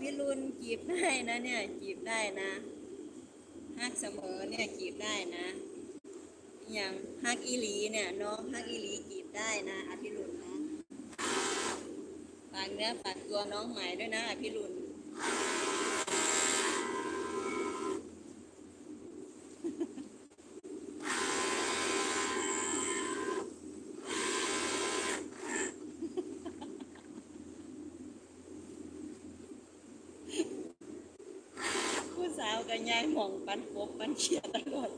พี่รุนจีบได้นะเนี่ยจีบได้นะฮักเสมอเนี่ยจีบได้นะอย่างฮักอีหลีเนี่ยน้องฮักอีหลีจีบได้นะอภิรุณนะฝากเนื้อฝากตัวน้องใหม่ด้วยนะอภิรุณ กับยายหม่องปันกบปันเขียตลอด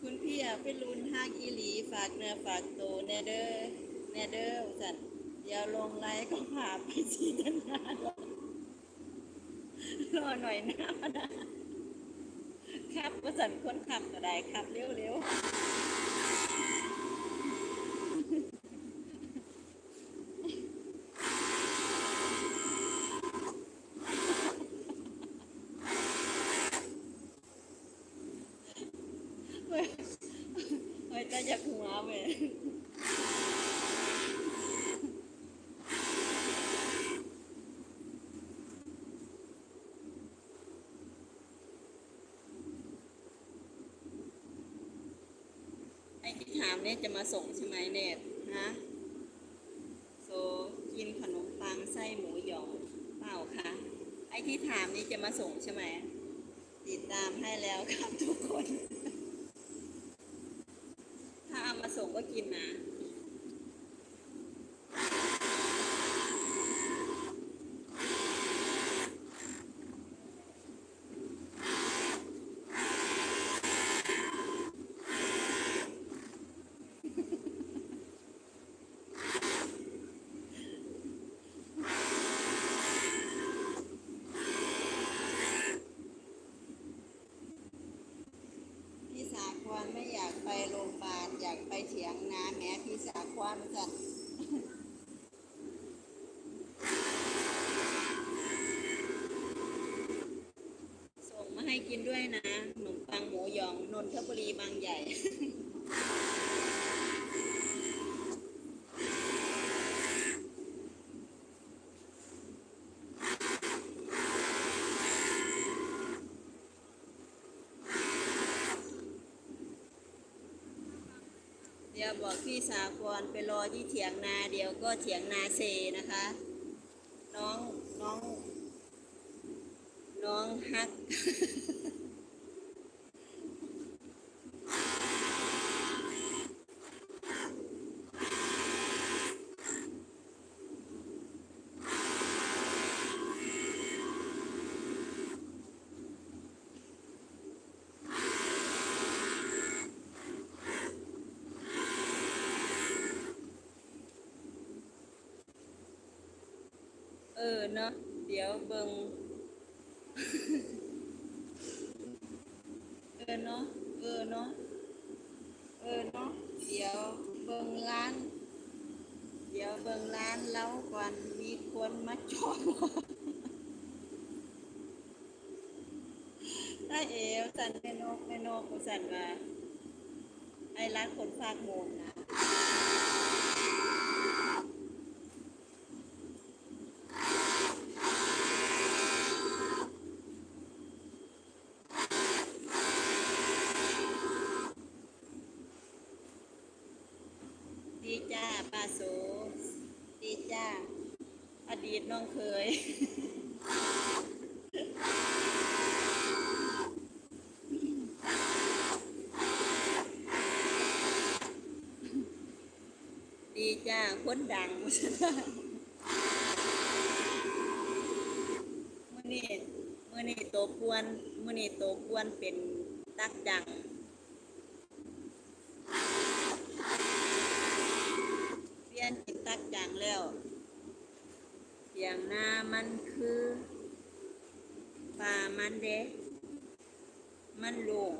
คุณพี่อะพี่รุนฮักอีหลีฝากเนื้อฝากตัวแนเดอร์แนเดอร์สันเดี๋ยวลงไลน์ก็พาไปสีด้านนารอรอหน่อยนะพนะครับว่าสันคนขับก็ได้ครับเร็วๆเฮ้ยเฮ้ยจะอยากหัวยไอ้ที่ถามเนี่ยจะมาส่งใช่ไหมเนตฮะโซกินขนมปังไส้หมูหยองเปล่าคะไอ้ที่ถามนี่จะมาส่งใช่ไหมติดตามให้แล้วครับทุกคน ส่งก็กินนะพี่สาควรไม่อยาก ไปโรงพยาบาลอยากไปเถียงนาแม้พี่สาควรจันส่งมาให้กินด้วยนะขนมปังหมูยองนนทบุรีบางใหญ่ เดี๋ยวบอกพี่สาครไปรอที่เถียงนาเดี๋ยวก็เถียงนาเซนะคะ น้องน้อง น้องฮัก เออเนาะเดี๋ยวเบิงเออเนาะเออเนาะเออเนาะเดี๋ยวเบิงร้าน เดี๋ยวเบิงร้านแล้วก่อนมีคนมาจองถ้าเอวสันแม่นกแม่นกกูสันว่าไอ้ร้านคนฝากโมงนะ ดีจ้าป้าโสดีจ้า อดีตน้องเคย ดีจ้า คนดังมื่อนี้มื่อนี้โตกวนมื่อนี้โตกวนเป็นตักดัง เปลี่ยนเป็นตักจัง แล้วอย่างหน้ามันคือป่ามันเดะมันโลง